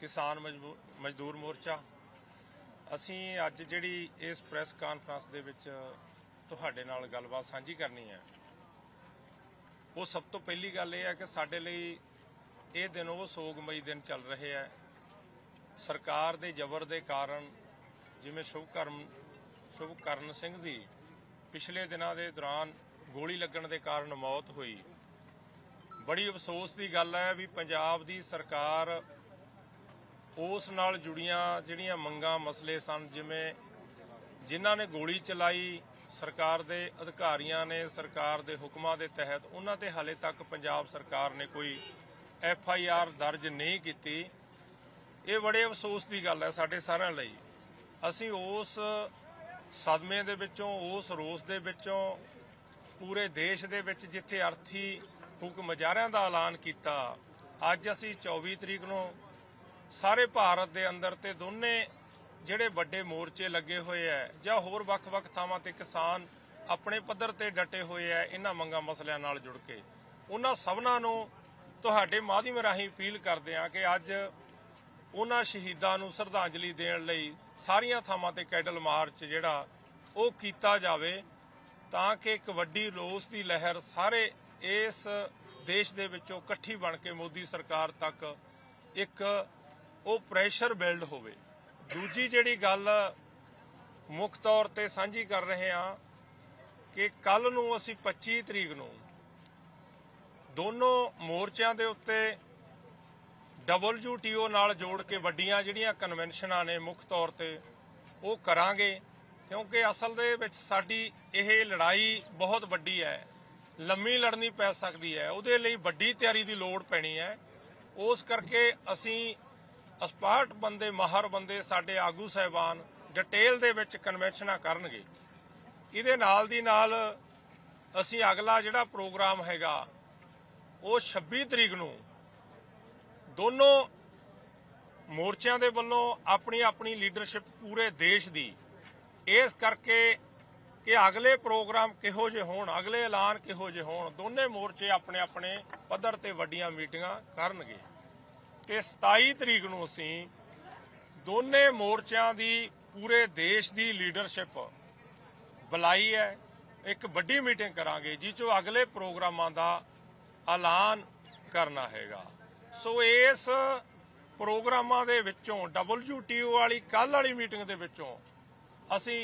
ਕਿਸਾਨ ਮਜਬੂ- ਮਜ਼ਦੂਰ ਮੋਰਚਾ। ਅਸੀਂ ਅੱਜ ਜਿਹੜੀ ਇਸ ਪ੍ਰੈਸ ਕਾਨਫਰੰਸ ਦੇ ਵਿੱਚ ਤੁਹਾਡੇ ਨਾਲ ਗੱਲਬਾਤ ਸਾਂਝੀ ਕਰਨੀ ਹੈ, ਉਹ ਸਭ ਤੋਂ ਪਹਿਲੀ ਗੱਲ ਇਹ ਹੈ ਕਿ ਸਾਡੇ ਲਈ ਇਹ ਦਿਨ, ਉਹ ਸੋਗਮਈ ਦਿਨ ਚੱਲ ਰਹੇ ਹੈ। ਸਰਕਾਰ ਦੇ ਜ਼ਬਰ ਦੇ ਕਾਰਨ ਜਿਵੇਂ ਸ਼ੁਭਕਰਮ ਸ਼ੁਭਕਰਨ ਸਿੰਘ ਦੀ ਪਿਛਲੇ ਦਿਨਾਂ ਦੇ ਦੌਰਾਨ ਗੋਲੀ ਲੱਗਣ ਦੇ ਕਾਰਨ ਮੌਤ ਹੋਈ। ਬੜੀ ਅਫਸੋਸ ਦੀ ਗੱਲ ਹੈ ਵੀ ਪੰਜਾਬ ਦੀ ਸਰਕਾਰ ਉਸ ਨਾਲ ਜੁੜੀਆਂ ਜਿਹੜੀਆਂ ਮੰਗਾਂ, ਮਸਲੇ ਸਨ, ਜਿਵੇਂ ਜਿਨ੍ਹਾਂ ਨੇ ਗੋਲੀ ਚਲਾਈ, ਸਰਕਾਰ ਦੇ ਅਧਿਕਾਰੀਆਂ ਨੇ, ਸਰਕਾਰ ਦੇ ਹੁਕਮਾਂ ਦੇ ਤਹਿਤ, ਉਹਨਾਂ ਤੇ ਹਾਲੇ ਤੱਕ ਪੰਜਾਬ ਸਰਕਾਰ ਨੇ ਕੋਈ ਐਫ ਆਈ ਆਰ ਦਰਜ ਨਹੀਂ ਕੀਤੀ। ਇਹ ਬੜੇ ਅਫਸੋਸ ਦੀ ਗੱਲ ਹੈ ਸਾਡੇ ਸਾਰਿਆਂ ਲਈ। ਅਸੀਂ ਉਸ ਸਦਮੇ ਦੇ ਵਿੱਚੋਂ, ਉਸ ਰੋਸ ਦੇ ਵਿੱਚੋਂ, ਪੂਰੇ ਦੇਸ਼ ਦੇ ਵਿੱਚ ਜਿੱਥੇ ਅਰਥੀ ਹੁਕਮ ਮੁਜ਼ਾਹਰਿਆਂ ਦਾ ਐਲਾਨ ਕੀਤਾ, ਅੱਜ ਅਸੀਂ 24 ਤਰੀਕ ਨੂੰ ਸਾਰੇ ਭਾਰਤ ਦੇ ਅੰਦਰ ਤੇ ਦੋਨੇ ਜਿਹੜੇ ਵੱਡੇ ਮੋਰਚੇ ਲੱਗੇ ਹੋਏ ਐ ਜਾਂ ਹੋਰ ਵੱਖ-ਵੱਖ ਥਾਵਾਂ ਤੇ ਕਿਸਾਨ ਆਪਣੇ ਪੱਧਰ ਤੇ ਡਟੇ ਹੋਏ ਐ, ਇਹਨਾਂ ਮੰਗਾਂ ਮਸਲਿਆਂ ਨਾਲ ਜੁੜ ਕੇ। ਉਹਨਾਂ ਸਭਨਾਂ ਨੂੰ ਤੁਹਾਡੇ ਮਾਧਿਅਮ ਰਾਹੀਂ ਅਪੀਲ ਕਰਦੇ ਆ ਕਿ ਅੱਜ ਉਹਨਾਂ ਸ਼ਹੀਦਾਂ ਨੂੰ ਸ਼ਰਧਾਂਜਲੀ ਦੇਣ ਲਈ ਸਾਰੀਆਂ ਥਾਵਾਂ ਤੇ ਕੈਡਲ ਮਾਰਚ ਜਿਹੜਾ ਉਹ ਕੀਤਾ ਜਾਵੇ ਤਾਂ ਕਿ ਇੱਕ ਵੱਡੀ ਰੋਸ ਦੀ ਲਹਿਰ ਸਾਰੇ ਇਸ ਦੇਸ਼ ਦੇ ਵਿੱਚੋਂ ਇਕੱਠੀ ਬਣ ਕੇ ਮੋਦੀ ਸਰਕਾਰ ਤੱਕ ਇੱਕ ਉਹ ਪ੍ਰੈਸ਼ਰ ਬਿਲਡ ਹੋਵੇ। ਦੂਜੀ ਜਿਹੜੀ ਗੱਲ ਮੁੱਖ ਤੌਰ ਤੇ ਸਾਂਝੀ ਕਰ ਰਹੇ ਹਾਂ ਕਿ ਕੱਲ ਨੂੰ ਅਸੀਂ 25 ਤਰੀਕ ਨੂੰ ਦੋਨੋਂ ਮੋਰਚਿਆਂ ਦੇ ਉੱਤੇ WTO ਨਾਲ ਜੋੜ ਕੇ ਵੱਡੀਆਂ ਜਿਹੜੀਆਂ ਕਨਵੈਨਸ਼ਨਾਂ ਨੇ ਮੁੱਖ ਤੌਰ ਤੇ, ਉਹ ਕਰਾਂਗੇ। ਕਿਉਂਕਿ ਅਸਲ ਦੇ ਵਿੱਚ ਸਾਡੀ ਇਹ ਲੜਾਈ ਬਹੁਤ ਵੱਡੀ ਹੈ। ਲੰਮੀ ਲੜਨੀ ਪੈ ਸਕਦੀ ਹੈ। ਉਹਦੇ ਲਈ ਵੱਡੀ ਤਿਆਰੀ ਦੀ ਲੋੜ ਪੈਣੀ ਹੈ। ਉਸ ਕਰਕੇ ਅਸੀਂ ਐਕਸਪਰਟ ਬੰਦੇ, ਮਾਹਰ ਬੰਦੇ ਸਾਡੇ ਆਗੂ ਸਹਿਬਾਨ ਡਿਟੇਲ ਦੇ ਵਿੱਚ ਕਨਵੈਨਸ਼ਨਾਂ ਕਰਨਗੇ। ਇਹਦੇ ਨਾਲ ਦੀ ਨਾਲ ਅਸੀਂ ਅਗਲਾ ਜਿਹੜਾ ਪ੍ਰੋਗਰਾਮ ਹੈਗਾ, ਉਹ 26 ਤਰੀਕ ਨੂੰ ਦੋਨੋਂ ਮੋਰਚਿਆਂ ਦੇ ਵੱਲੋਂ ਆਪਣੀ ਆਪਣੀ ਲੀਡਰਸ਼ਿਪ ਪੂਰੇ ਦੇਸ਼ ਦੀ, ਇਸ ਕਰਕੇ ਕਿ ਅਗਲੇ ਪ੍ਰੋਗਰਾਮ ਕਿਹੋ ਜਿਹੇ ਹੋਣ, ਅਗਲੇ ਐਲਾਨ ਕਿਹੋ ਜਿਹੇ ਹੋਣ, ਦੋਨੇ ਮੋਰਚੇ ਆਪਣੇ ਆਪਣੇ ਪੱਧਰ ਤੇ ਵੱਡੀਆਂ ਮੀਟਿੰਗਾਂ ਕਰਨਗੇ। ਤੇ 27 ਤਰੀਕ ਨੂੰ ਅਸੀਂ ਦੋਨੇ ਮੋਰਚਿਆਂ ਦੀ, ਪੂਰੇ ਦੇਸ਼ ਦੀ ਲੀਡਰਸ਼ਿਪ ਬੁਲਾਈ ਹੈ। ਇੱਕ ਵੱਡੀ ਮੀਟਿੰਗ ਕਰਾਂਗੇ ਜਿਸ ਚੋਂ ਅਗਲੇ ਪ੍ਰੋਗਰਾਮਾਂ ਦਾ ਐਲਾਨ ਕਰਨਾ ਹੈਗਾ। ਸੋ ਇਸ ਪ੍ਰੋਗਰਾਮਾਂ ਦੇ ਵਿੱਚੋਂ WTO ਵਾਲੀ ਕੱਲ ਵਾਲੀ ਮੀਟਿੰਗ ਦੇ ਵਿੱਚੋਂ ਅਸੀਂ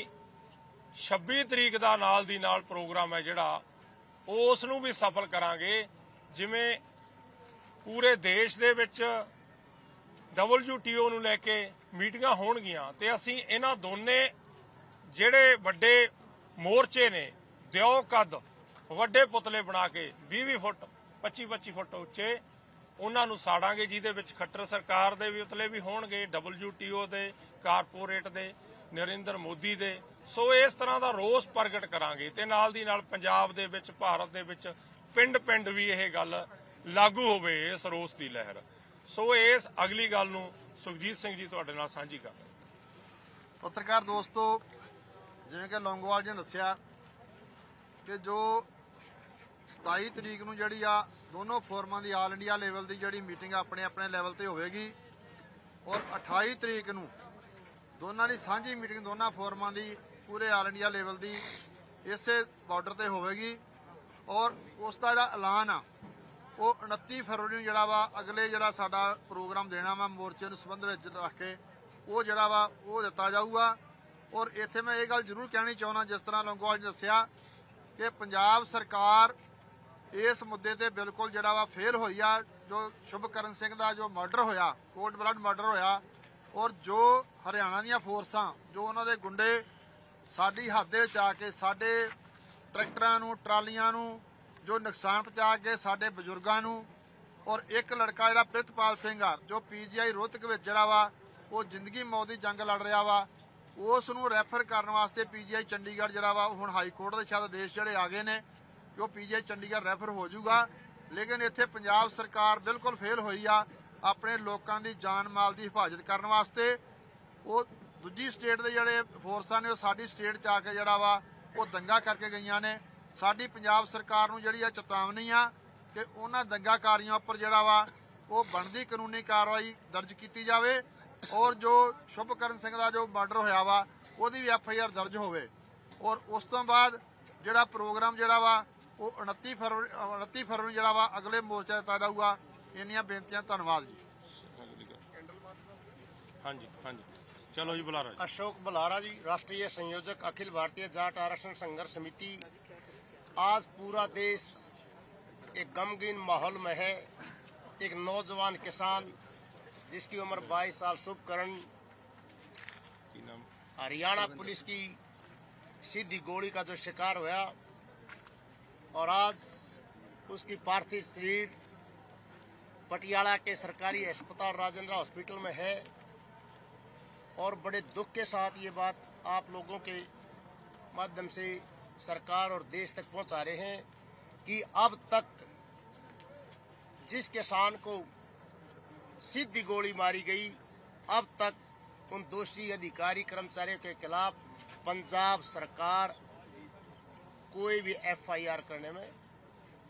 26 ਤਰੀਕ ਦਾ ਨਾਲ ਦੀ ਨਾਲ ਪ੍ਰੋਗਰਾਮ ਹੈ ਜਿਹੜਾ, ਉਸ ਨੂੰ ਵੀ ਸਫਲ ਕਰਾਂਗੇ। ਜਿਵੇਂ ਪੂਰੇ ਦੇਸ਼ ਦੇ ਵਿੱਚ WTO ਨੂੰ ਲੈ ਕੇ ਮੀਟਿੰਗਾਂ ਹੋਣਗੀਆਂ ਤੇ ਅਸੀਂ ਇਹਨਾਂ ਦੋਨੇ ਜਿਹੜੇ ਵੱਡੇ ਮੋਰਚੇ ਨੇ, ਦਿਓ ਕੱਦ, ਵੱਡੇ ਪੁਤਲੇ ਬਣਾ ਕੇ 20-20 ਫੁੱਟ 25-25 ਫੁੱਟ ਉੱਚੇ ਉਹਨਾਂ ਨੂੰ ਸਾੜਾਂਗੇ, ਜਿਹਦੇ ਵਿੱਚ ਖੱਟਰ ਸਰਕਾਰ ਦੇ ਵੀ ਉਤਲੇ ਵੀ ਹੋਣਗੇ WTO ਦੇ ਕਾਰਪੋਰੇਟ ਦੇ, ਨਰਿੰਦਰ ਮੋਦੀ ਦੇ। ਸੋ ਇਸ ਤਰ੍ਹਾਂ ਦਾ ਰੋਸ ਪ੍ਰਗਟ ਕਰਾਂਗੇ ਤੇ ਨਾਲ ਦੀ ਨਾਲ ਪੰਜਾਬ ਦੇ ਵਿੱਚ, ਭਾਰਤ ਦੇ ਵਿੱਚ ਪਿੰਡ-ਪਿੰਡ ਵੀ ਇਹ ਗੱਲ ਲਾਗੂ ਹੋਵੇ ਇਸ ਰੋਸ ਦੀ ਲਹਿਰ। ਸੋ ਇਸ ਅਗਲੀ ਗੱਲ ਨੂੰ ਸੁਖਜੀਤ ਸਿੰਘ ਜੀ ਤੁਹਾਡੇ ਨਾਲ ਸਾਂਝੀ ਕਰ ਪੱਤਰਕਾਰ ਦੋਸਤੋ, ਜਿਵੇਂ ਕਿ ਲੌਂਗੋਵਾਲ ਜੀ ਨੇ ਦੱਸਿਆ ਕਿ ਜੋ 27 ਤਰੀਕ ਨੂੰ ਜਿਹੜੀ ਆ ਦੋਨੋਂ ਫੋਰਮਾਂ ਦੀ ਆਲ ਇੰਡੀਆ ਲੈਵਲ ਦੀ ਜਿਹੜੀ ਮੀਟਿੰਗ ਆਪਣੇ ਆਪਣੇ ਲੈਵਲ ਤੇ ਹੋਵੇਗੀ ਔਰ 28 ਤਰੀਕ ਨੂੰ ਦੋਨਾਂ ਦੀ ਸਾਂਝੀ ਮੀਟਿੰਗ ਦੋਨਾਂ ਫੋਰਮਾਂ ਦੀ ਪੂਰੇ ਆਲ ਇੰਡੀਆ ਲੈਵਲ ਦੀ ਇਸੇ ਬਾਰਡਰ ਤੇ ਹੋਵੇਗੀ ਔਰ ਉਸ ਦਾ ਜਿਹੜਾ ਐਲਾਨ ਆ ਉਹ 29 ਫਰਵਰੀ ਨੂੰ ਜਿਹੜਾ ਵਾ ਅਗਲੇ ਜਿਹੜਾ ਸਾਡਾ ਪ੍ਰੋਗਰਾਮ ਦੇਣਾ ਵਾ ਮੋਰਚੇ ਨੂੰ ਸੰਬੰਧ ਵਿੱਚ ਰੱਖ ਕੇ, ਉਹ ਜਿਹੜਾ ਵਾ ਉਹ ਦਿੱਤਾ ਜਾਊਗਾ। ਔਰ ਇੱਥੇ ਮੈਂ ਇਹ ਗੱਲ ਜ਼ਰੂਰ ਕਹਿਣੀ ਚਾਹੁੰਦਾ, ਜਿਸ ਤਰ੍ਹਾਂ ਲੰਗੋਵਾਲ ਨੇ ਦੱਸਿਆ ਕਿ ਪੰਜਾਬ ਸਰਕਾਰ ਇਸ ਮੁੱਦੇ ਤੇ ਬਿਲਕੁਲ ਜਿਹੜਾ ਵਾ ਫੇਲ ਹੋਈ ਆ। ਜੋ ਸ਼ੁਭਕਰਨ ਸਿੰਘ ਦਾ ਜੋ ਮਰਡਰ ਹੋਇਆ ਕੋਲਡ ਬਲੱਡ ਮਰਡਰ ਹੋਇਆ, ਔਰ ਜੋ ਹਰਿਆਣਾ ਦੀਆਂ ਫੋਰਸਾਂ ਜੋ ਉਹਨਾਂ ਦੇ ਗੁੰਡੇ ਸਾਡੀ ਹੱਦ ਦੇ ਵਿੱਚ ਆ ਕੇ ਸਾਡੇ ਟਰੈਕਟਰਾਂ ਨੂੰ, ਟਰਾਲੀਆਂ ਨੂੰ ਜੋ ਨੁਕਸਾਨ ਪਹੁੰਚਾ ਕੇ ਸਾਡੇ ਬਜ਼ੁਰਗਾਂ ਨੂੰ ਔਰ ਇੱਕ ਲੜਕਾ ਜਿਹੜਾ ਪ੍ਰਿਤਪਾਲ ਸਿੰਘ ਆ, ਜੋ ਪੀਜੀਆਈ ਰੋਹਤਕ ਵਿੱਚ ਜਿਹੜਾ ਵਾ, ਉਹ ਜ਼ਿੰਦਗੀ ਮੌਤ ਦੀ ਜੰਗ ਲੜ ਰਿਹਾ ਵਾ, ਉਸ ਨੂੰ ਰੈਫਰ ਕਰਨ ਵਾਸਤੇ ਪੀਜੀਆਈ ਚੰਡੀਗੜ੍ਹ ਜਿਹੜਾ ਵਾ, ਉਹ ਹੁਣ ਹਾਈ ਕੋਰਟ ਦੇ ਸ਼ਾਇਦ ਆਦੇਸ਼ ਜਿਹੜੇ ਆ ਗਏ ਨੇ, ਕਿ ਉਹ ਪੀਜੀਆਈ ਚੰਡੀਗੜ੍ਹ ਰੈਫਰ ਹੋ ਜਾਊਗਾ। ਲੇਕਿਨ ਇੱਥੇ ਪੰਜਾਬ ਸਰਕਾਰ ਬਿਲਕੁਲ ਫੇਲ ਹੋਈ ਆ, ਆਪਣੇ ਲੋਕਾਂ ਦੀ ਜਾਨ ਮਾਲ ਦੀ ਹਿਫਾਜ਼ਤ ਕਰਨ ਵਾਸਤੇ। ਉਹ ਦੂਜੀ ਸਟੇਟ ਦੇ ਜਿਹੜੇ ਫੋਰਸਾਂ ਨੇ, ਉਹ ਸਾਡੀ ਸਟੇਟ ਚ ਆ ਕੇ ਜਿਹੜਾ ਵਾ, ਉਹ ਦੰਗਾ ਕਰਕੇ ਗਈਆਂ ਨੇ। ਸਾਡੀ ਪੰਜਾਬ ਸਰਕਾਰ ਨੂੰ ਜਿਹੜੀ ਆ ਚੇਤਾਵਨੀ ਆ ਕਿ ਉਹਨਾਂ ਦੰਗਾਕਾਰੀਆਂ ਉੱਪਰ ਜਿਹੜਾ ਵਾ ਉਹ ਬਣਦੀ ਕਾਨੂੰਨੀ ਕਾਰਵਾਈ ਦਰਜ ਕੀਤੀ ਜਾਵੇ ਔਰ ਜੋ ਸ਼ੁਭਕਰਨ ਸਿੰਘ ਦਾ ਜੋ ਮਰਡਰ ਹੋਇਆ ਵਾ ਉਹਦੀ ਵੀ ਐਫ ਆਈ ਆਰ ਦਰਜ ਹੋਵੇ। ਔਰ ਉਸ ਤੋਂ ਬਾਅਦ ਜਿਹੜਾ ਪ੍ਰੋਗਰਾਮ ਜਿਹੜਾ ਵਾ ਉਹ 29 ਫਰਵਰੀ 29 ਫਰਵਰੀ ਜਿਹੜਾ ਵਾ ਅਗਲੇ ਮੋਰਚਾ ਦਿੱਤਾ ਜਾਊਗਾ ਇੰਨੀਆਂ ਬੇਨਤੀਆਂ ਧੰਨਵਾਦ ਜੀ। ਹਾਂਜੀ ਹਾਂਜੀ। ਚਲੋ ਜੀ ਬੁਲਾਰਾ ਜੀ। ਅਸ਼ੋਕ ਬੁਲਾਰਾ ਜੀ ਰਾਸ਼ਟਰੀ ਸੰਯੋਜਕ ਅਖਿਲ ਭਾਰਤੀ ਜਾਟ ਆਰਸ਼ਣ ਸੰਘਰਸ਼ ਸਮਿਤੀ आज पूरा देश एक गमगीन माहौल में है। एक नौजवान किसान, जिसकी उम्र 22 साल शुभकरण, हरियाणा पुलिस की सीधी गोली का जो शिकार हुआ और आज उसकी पार्थिव शरीर पटियाला के सरकारी अस्पताल राजेंद्र हॉस्पिटल में है। और बड़े दुख के साथ ये बात आप लोगों के माध्यम से सरकार और देश तक पहुँचा रहे हैं कि अब तक जिस किसान को सीधी गोली मारी गई, अब तक उन दोषी अधिकारी कर्मचारियों के खिलाफ पंजाब सरकार कोई भी एफआईआर करने में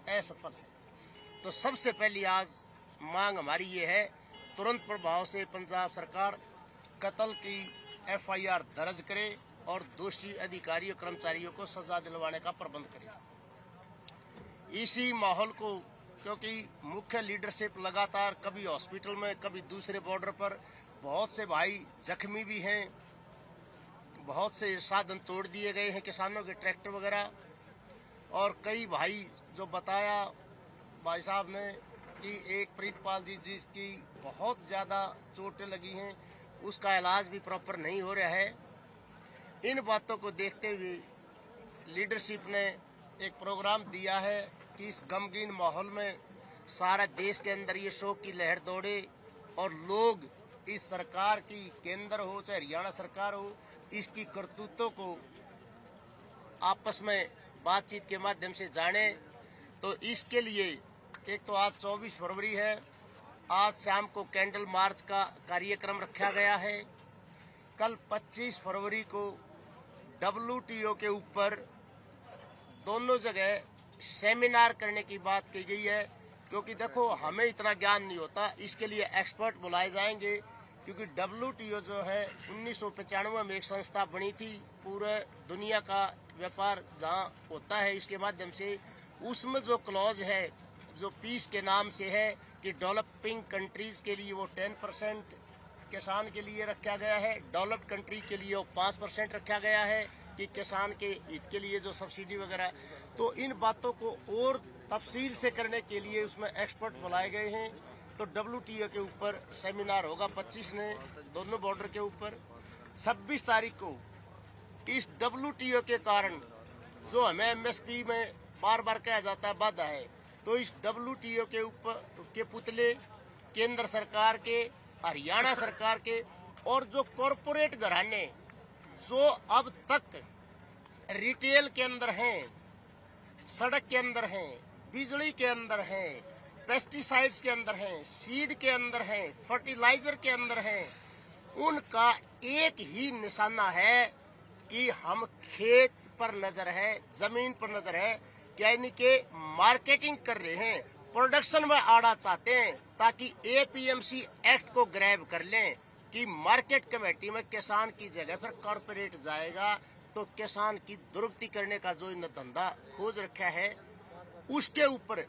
असफल है। तो सबसे पहली आज मांग हमारी ये है, तुरंत प्रभाव से पंजाब सरकार कत्ल की एफआईआर दर्ज करे और दोषी अधिकारियों कर्मचारियों को सजा दिलवाने का प्रबंध करे। इसी माहौल को, क्योंकि मुख्य लीडरशिप लगातार कभी हॉस्पिटल में, कभी दूसरे बॉर्डर पर, बहुत से भाई जख्मी भी हैं, बहुत से साधन तोड़ दिए गए हैं किसानों के ट्रैक्टर वगैरह, और कई भाई जो बताया भाई साहब ने कि एक प्रीतपाल जी, जिसकी बहुत ज़्यादा चोटें लगी हैं, उसका इलाज भी प्रॉपर नहीं हो रहा है। इन बातों को देखते हुए लीडरशिप ने एक प्रोग्राम दिया है कि इस गमगीन माहौल में सारा देश के अंदर ये शोक की लहर दौड़े और लोग इस सरकार की केंद्र हो, चाहे हरियाणा सरकार हो, इसकी करतूतों को आपस में बातचीत के माध्यम से जाने। तो इसके लिए एक तो आज 24 फरवरी है, आज शाम को कैंडल मार्च का कार्यक्रम रखा गया है। कल 25 फरवरी को डब्ल्यूटीओ के ऊपर दोनों जगह सेमिनार करने की बात की गई है, क्योंकि देखो, हमें इतना ज्ञान नहीं होता, इसके लिए एक्सपर्ट बुलाए जाएँगे, क्योंकि डब्ल्यूटीओ जो है, उन्नीस में एक संस्था बनी थी, पूरे दुनिया का व्यापार जहाँ होता है, इसके माध्यम से। उसमें जो क्लॉज है, जो पीस के नाम से है, कि डेवलपिंग कंट्रीज़ के लिए वो टेन परसेंट किसान के लिए रखा गया है। डेवलप्ड कंट्री के लिए पाँच परसेंट रखा गया है कि किसान के हित के लिए जो सब्सिडी वगैरह। तो इन बातों को और तफसील से करने के लिए उसमें एक्सपर्ट बुलाए गए हैं। तो डब्ल्यू के ऊपर सेमिनार होगा 25 ने दोनों बॉर्डर के ऊपर। 26 तारीख को इस डब्ल्यू के कारण जो हमें एमएसपी में बार बार कहा जाता है, बाधा है। तो इस डब्ल्यू के ऊपर, के पुतले केंद्र सरकार के हरियाणा सरकार के और जो कॉरपोरेट घराने जो अब तक रिटेल के अंदर हैं, सड़क के अंदर हैं, बिजली के अंदर हैं पेस्टिसाइड्स के अंदर हैं सीड के अंदर हैं फर्टिलाइज़र के अंदर हैं, उनका एक ही निशाना है कि हम खेत पर नज़र है, ज़मीन पर नज़र है, यानी कि मार्केटिंग कर रहे हैं प्रोडक्शन में आड़ा चाहते हैं। ताकि एपीएमसी एक्ट को ग्रैब कर लें कि मार्केट कमेटी में किसान की जगह पर कॉरपोरेट जाएगा तो किसान की दुरुक्ति करने का जो इन्हें धंधा खोज रखा है, उसके ऊपर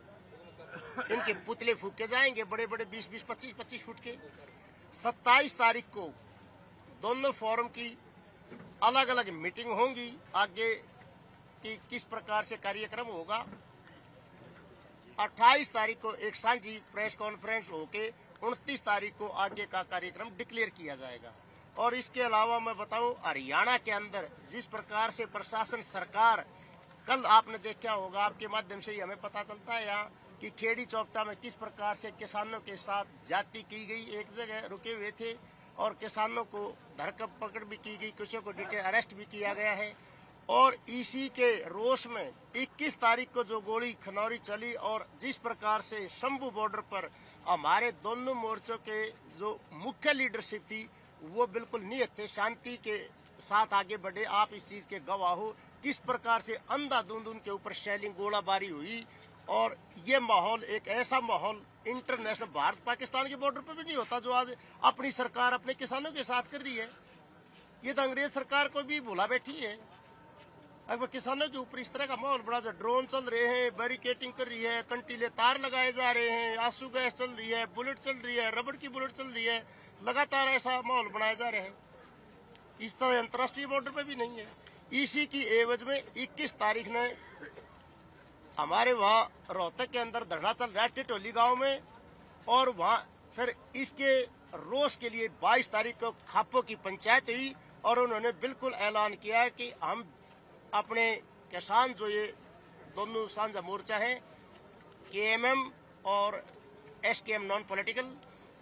इनके पुतले फूके जाएँगे बड़े बड़े 20 20 25 25 फुट के। 27 तारीख को दोनों फोरम की अलग अलग मीटिंग होंगी। आगे कि किस प्रकार से कार्यक्रम होगा 28 तारीख को एक साझी प्रेस कॉन्फ्रेंस होके 29 तारीख को आगे का कार्यक्रम डिक्लेयर किया जाएगा। और इसके अलावा मैं बताऊँ, हरियाणा के अंदर जिस प्रकार से प्रशासन सरकार, कल आपने देखा होगा, आपके माध्यम से ही हमें पता चलता है यहाँ कि खेड़ी चौपटा में किस प्रकार से किसानों के साथ जाति की गई, एक जगह रुके हुए थे और किसानों को धरकब पकड़ भी की गई कुछ को डिटेल अरेस्ट भी किया गया है। और इसी के रोष में 21 तारीख को जो गोली खनौरी चली और जिस प्रकार से शंभू बॉर्डर पर हमारे दोनों मोर्चों के जो मुख्य लीडरशिप थी, वो बिल्कुल नियत थे। शांति के साथ आगे बढ़े। आप इस चीज़ के गवाह हो। किस प्रकार से अंधाधुंध उनके ऊपर शेलिंग गोलाबारी हुई और ये माहौल, एक ऐसा माहौल इंटरनेशनल भारत पाकिस्तान के बॉर्डर पर भी नहीं होता जो आज अपनी सरकार अपने किसानों के साथ कर रही है। ये तो अंग्रेज़ सरकार को भी भुला बैठी है। अब किसानों के ऊपर इस तरह का माहौल सा ड्रोन चल रहे हैं बैरिकेटिंग कर रही है, कंटीले तार लगाए जा रहे हैं, आँसू गैस चल रही है, बुलेट चल रही है, रबड़ की बुलेट चल रही है, लगातार ऐसा माहौल बनाया जा रहा है। इस तरह अंतर्राष्ट्रीय बॉर्डर पे भी नहीं है। इसी की एवज में 21 तारीख ने हमारे वहाँ रोहतक के अंदर धरना चल रहा है, टिटोली गाँव में, और वहाँ फिर इसके रोष के लिए 22 तारीख को खापो की पंचायत हुई, और उन्होंने बिल्कुल ऐलान किया कि हम अपने किसान जो ये दोनों साझा मोर्चा है, केएमएम और एसकेएम नॉन पॉलिटिकल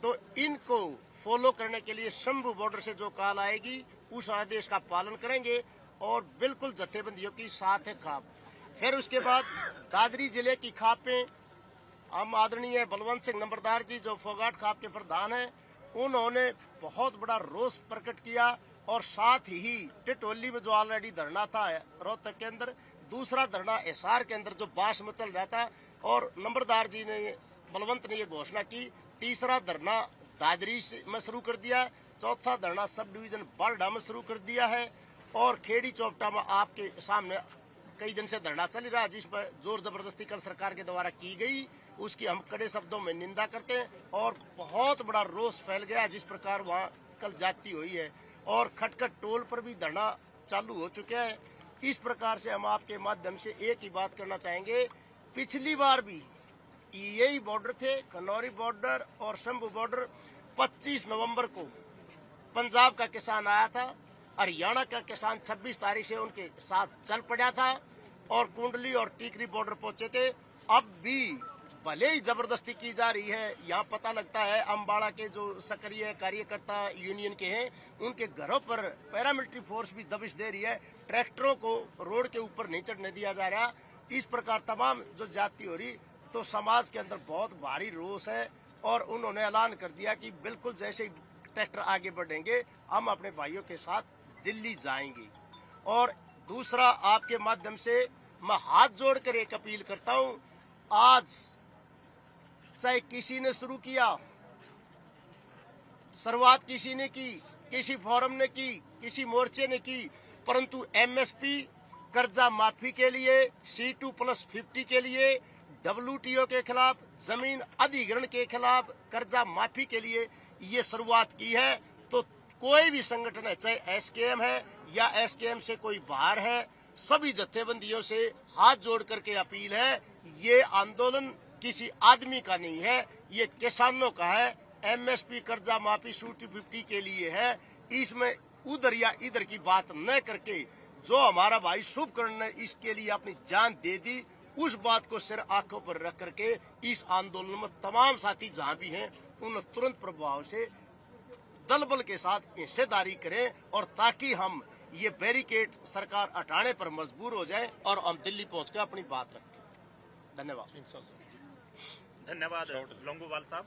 तो इनको फॉलो करने के लिए शंभू बॉर्डर से जो कॉल आएगी, उस आदेश का पालन करेंगे और बिल्कुल जत्थेबंदियों की साथ है खाप फिर उसके बाद दादरी ज़िले की खाप खापें, हम आदरणीय बलवंत सिंह नंबरदार जी जो फोगाट खाप के प्रधान हैं, उन्होंने बहुत बड़ा रोष प्रकट किया और साथ ही टिटोली में जो ऑलरेडी धरना था, रोहतक के अंदर, दूसरा धरना एसआर के अंदर जो बास मचल रहा था, और नंबरदार जी ने, बलवंत ने ये घोषणा की, तीसरा धरना दादरी में शुरू कर दिया, चौथा धरना सब डिवीज़न बालडा में शुरू कर दिया है, और खेड़ी चौपटा में आपके सामने कई दिन से धरना चल रहा है, जिस पर ज़ोर ज़बरदस्ती कल सरकार के द्वारा की गई, उसकी हम कड़े शब्दों में निंदा करते हैं, और बहुत बड़ा रोष फैल गया, जिस प्रकार वहाँ कल जाती हुई है। और खटखट टोल पर भी धरना चालू हो चुका है। इस प्रकार से हम आपके माध्यम से एक ही बात करना चाहेंगे। पिछली बार भी यही बॉर्डर थे कनौरी बॉर्डर और शंभू बॉर्डर 25 नवंबर को पंजाब का किसान आया था, हरियाणा का किसान 26 तारीख से उनके साथ चल पड़ा था और कुंडली और टीकरी बॉर्डर पहुँचे थे। अब भी भले ही ज़बरदस्ती की जा रही है, यहाँ पता लगता है अम्बाड़ा के जो सक्रिय कार्यकर्ता यूनियन के हैं, उनके घरों पर पैरामिलिट्री फोर्स भी दबिश दे रही है। ट्रैक्टरों को रोड के ऊपर नहीं चढ़ने दिया जा रहा। इस प्रकार तमाम जो जाति हो रही तो समाज के अंदर बहुत भारी रोष है और उन्होंने ऐलान कर दिया कि बिल्कुल जैसे ट्रैक्टर आगे बढ़ेंगे, हम अपने भाइयों के साथ दिल्ली जाएँगे। और दूसरा आपके माध्यम से मैं हाथ जोड़कर एक अपील करता हूँ, आज चाहे किसी ने शुरू किया, शुरुआत किसी ने की, किसी फोरम ने की, किसी मोर्चे ने की, परंतु एमएसपी कर्जा माफ़ी के लिए सी टू प्लस फिफ्टी के लिए डब्ल्यूटीओ के खिलाफ, ज़मीन अधिग्रहण के खिलाफ कर्जा माफ़ी के लिए ये शुरुआत की है। तो कोई भी संगठन है, चाहे एसकेएम है या एसकेएम से कोई बाहर है, सभी जत्थेबंदियों से हाथ जोड़ करके अपील है, ये आंदोलन किसी आदमी का नहीं है, ये किसानों का है। एमएसपी कर्जा माफ़ी सूटी फिफ्टी के लिए है। इसमें उधर या इधर की बात न करके जो हमारा भाई शुभकर्ण ने इसके लिए अपनी जान दे दी, उस बात को सिर आँखों पर रख करके इस आंदोलन में तमाम साथी जहाँ भी हैं, उन तुरंत प्रभाव से दल बल के साथ हिस्सेदारी करें और ताकि हम ये बैरिकेड सरकार हटाने पर मजबूर हो जाए और हम दिल्ली पहुँच कर अपनी बात रखें। धन्यवाद। धन्यवाद लोंगोवाल साहब।